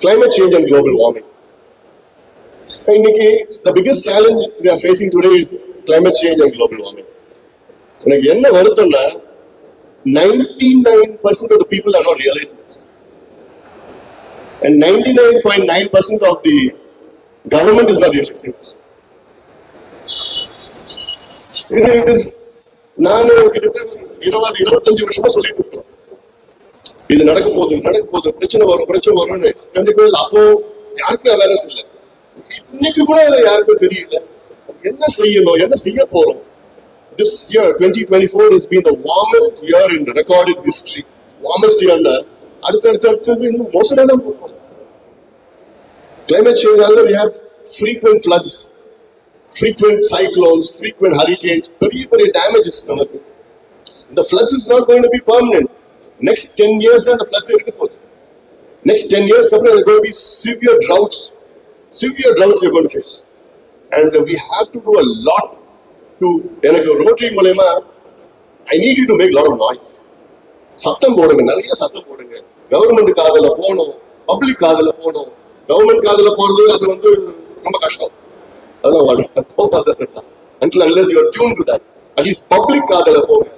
Climate change and global warming இன்னைக்கு the biggest challenge we are facing today is climate change and global warming எனக்கு என்ன வருத்தம்னா ninety nine percent of people are not realise and ninety nine point nine percent of the government is not realising it is நான் கிட்டத்தட்ட இருபது இருபத்தஞ்சு வருஷமா சொல்லிட்டு இருக்கேன் இது நடக்க போகுது நடக்க போகுது பிரச்சனை வரும் பிரச்சனை வரும்னு கண்டிப்பா இல்ல. அப்போ யாருக்கும் அவேர்னஸ் இல்லை இன்னைக்கு கூட அது யாருக்கும் தெரியல என்ன செய்யணும் என்ன செய்ய போறோம் this year 2024 has been the warmest year in recorded history warmest year அடுத்து அடுத்து அடுத்தது இன்னும் மோசமா தான் போகும் climate change ஆல we have frequent floods frequent cyclones frequent hurricanes பெரிய பெரிய damages நமக்கு the floods is not going to be permanent next 10 years தான் the இருக்க போகுது. நெக்ஸ்ட் டென் இயர்ஸ் அப்புறம் there are going droughts be severe droughts severe droughts we're going to face. And we have to எனக்கு rotary மூலயமா I need you to make lot of noise சத்தம் போடுங்க நிறைய சத்தம் போடுங்க. கவர்மெண்ட் காதல போகணும் பப்ளிக் காதல போகணும். கவர்மெண்ட் காதல போறது அது வந்து ரொம்ப கஷ்டம். அதெல்லாம் போகாத until unless you tune to that at least public காதல போங்க.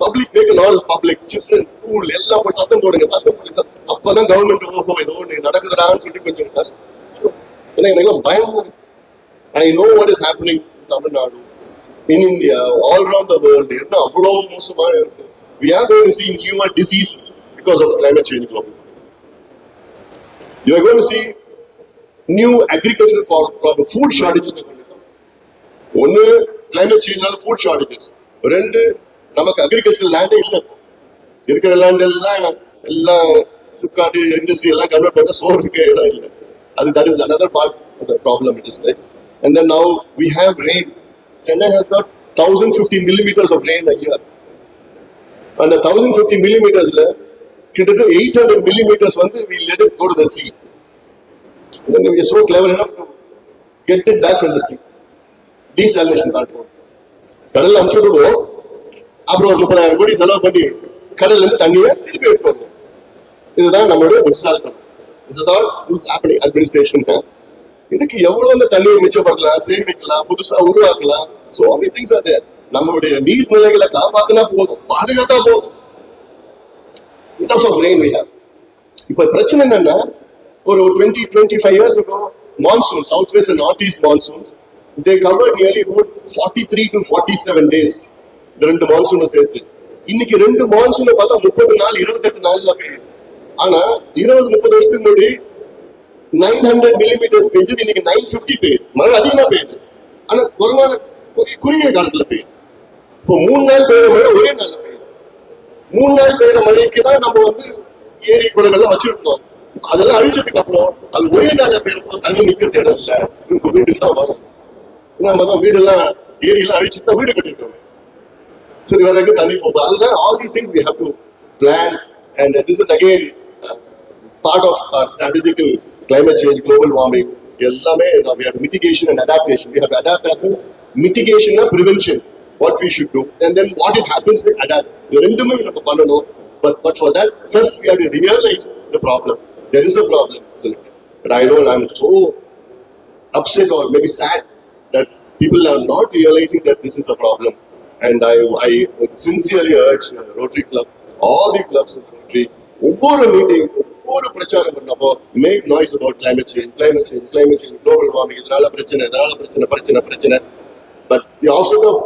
Public vehicle all public children school எல்லாம் போய் சத்தம் போடுங்க சத்தம் போடுங்க அப்பதான் கவர்மெண்ட் ஓஹோ ஏதோ ஒன்று நடக்குதுடான்னு சொல்லி கொஞ்சம் ஏன்னா எனக்கு பயம் I know what is happening Tamil Nadu in India all around the world என்ன அவ்வளோ மோசமாக இருக்கு we are going see newer diseases because of climate change global you are going see new agriculture problem food shortages ஒன்று climate சேஞ்ச்னால food shortages ரெண்டு நமக்கு agriculture லேண்டே இல்லை இருக்கிற லேண்ட் எல்லாம் எல்லாம் சிப்காட்டு இண்டஸ்ட்ரி எல்லாம் கன்வெர்ட் பண்ண சோர்ஸுக்கு இடம் இல்லை அது that is another part of the problem it is like and then now we have rains Chennai has got thousand fifty millimetres of rain a year அந்த தௌசண்ட் ஃபிஃப்டி மில்லிமீட்டர்ஸ்ல கிட்டத்தட்ட எயிட் ஹண்ட்ரட் மில்லிமீட்டர்ஸ் வந்து we let it go to the sea we so clever enough to get it back from the sea desalination காட்டுவோம் கடலில் அனுப்பிச்சு அப்புறம் ஒரு முப்பதாயிரம் கோடி செலவு பண்ணி கடல்ல இருந்து தண்ணியை திருப்பி எடுத்து இதுதான் நம்மளுடைய புத்தால்தான் This is all this is இதுக்கு எவ்வளவு அந்த தண்ணியை மிச்சப்படுத்தலாம் சேமிக்கலாம் புதுசா உருவாக்கலாம்? சோ many திங்ஸ் அது there. நம்மளுடைய நீர்நிலைகளை காப்பாத்தினா போதும் பாதுகாத்தா போதும். Enough of rain we இப்ப பிரச்சனை என்னன்னா ஒரு டுவெண்ட்டி டுவெண்ட்டி ஃபைவ் இயர்ஸ் இருக்கும் monsoon south west and north east monsoon they cover nearly about forty three to forty seven days இந்த ரெண்டு மான்சூனும் சேர்த்து. இன்னைக்கு ரெண்டு மான்சூனை பார்த்தா முப்பது நாள் இருபத்தெட்டு நாள்ல பெய்யுது. ஆனா இருபது முப்பது வருஷத்துக்கு முன்னாடி நைன் ஹண்ட்ரட் மில்லிமீட்டர்ஸ் பெஞ்சது இன்னைக்கு நைன் ஃபிஃப்டி பெய்யுது. மழை அதிகமா பெய்யுது. ஆனா குறைவான குறுகிய- குறுகிய காலத்துல பெய்யுது. இப்போ மூணு நாள் பெய்யுற மழை ஒரே நாள்ல பெய்யுது. மூணு நாள் பெய்யுற மழைக்கு தான் நம்ம வந்து ஏரி குளங்கள்லாம் வச்சிருக்கோம். அதெல்லாம் அழிச்சதுக்கு அப்புறம் அது ஒரே நாள்ல பெய்யறப்போ தண்ணி நிக்கிறது இடம் இல்ல. வீட்டுக்கு தான் வரும். நம்ம தான் வீடெல்லாம் ஏரியெல்லாம் அழிச்சுட்டு தான் வீடு கட்டிருக்கோம் சரி வேற எங்க தண்ணி போகுது அதுதான் all these things we have to plan and this is again part of strategical climate change global warming எல்லாமே we have mitigation and adaptation we have adaptation mitigation and prevention what we should do and then what it happens we adapt இது ரெண்டுமே நம்ம பண்ணணும் but but for that first we have to realize the problem there is a problem but I know I'm so upset or maybe sad that people are not realizing that this is a problem. And I I sincerely urge Rotary club all the clubs in Rotary ஒவ்வொரு meeting ஒவ்வொரு பிரச்சாரம் பண்ணப்போ make noise about climate change climate change climate change global warming இதனால பிரச்சனை இதனால பிரச்சனை பிரச்சனை பிரச்சனை. But the option of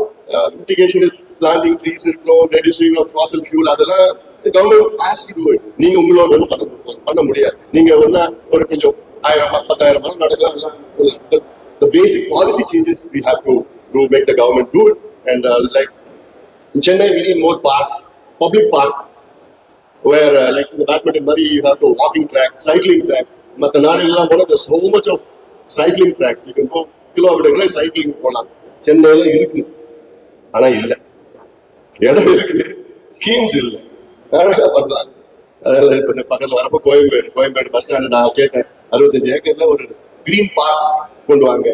mitigation is planting trees இருக்கணும் ரெடியூசிங் ஆஃப் ஃபாசல் ஃபியூல் அதெல்லாம் government has to do it நீங்க உங்களோட ஒன்றும் பண்ண முடியாது. பண்ண முடியாது. நீங்க ஒன்னா ஒரு கொஞ்சம் ஆயிரம் பத்தாயிரம் மரம் நடக்கலாம் basic policy changes we have to have to do make the government and uh, like in Chennai we need more parks public park where uh, like in the badminton Murray you have to walking track cycling track மற்ற one of the so much of cycling tracks you can go கிலோமீட்டர்களை cycling போகலாம் சென்னையில இருக்கு ஆனா இல்ல இடம் இருக்கு schemes இல்ல அழகா பண்ணலாம் அதனால இப்ப இந்த பக்கத்துல வரப்போ கோயம்பேடு கோயம்பேடு பஸ் ஸ்டாண்ட் நான் கேட்டேன் அறுபத்தஞ்சு ஏக்கர்ல ஒரு கிரீன் பார்க் கொண்டு வாங்க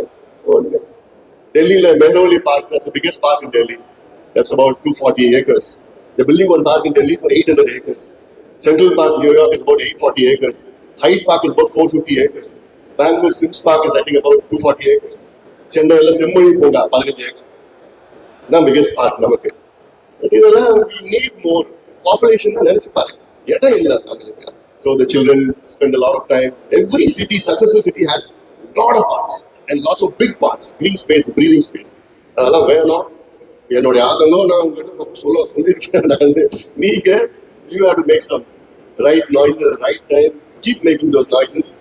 டெல்லியில Mehrauli park that's the biggest park in Delhi that's about 240 acres they're building one park in Delhi for 800 acres Central Park New York is about 840 acres Hyde Park is about 450 acres. Bangalore Sims Park is I think about 240 acres. சென்னையில் செம்மொழி பூங்கா பதினஞ்சு acre தான் biggest park நமக்கு But இதெல்லாம் we need more population தான் நினைச்சு பாருங்க இடம் இல்லை அவங்களுக்கு so the children spend a lot of time every city successful city has lot of and lots of big parts green space breathing space அதெல்லாம் வேணும் என்னுடைய ஆதரவும் நான் உங்ககிட்ட சொல்ல சொல்லியிருக்கேன் நான் வந்து நீங்கள் you have to make some right noise right time keep making those noises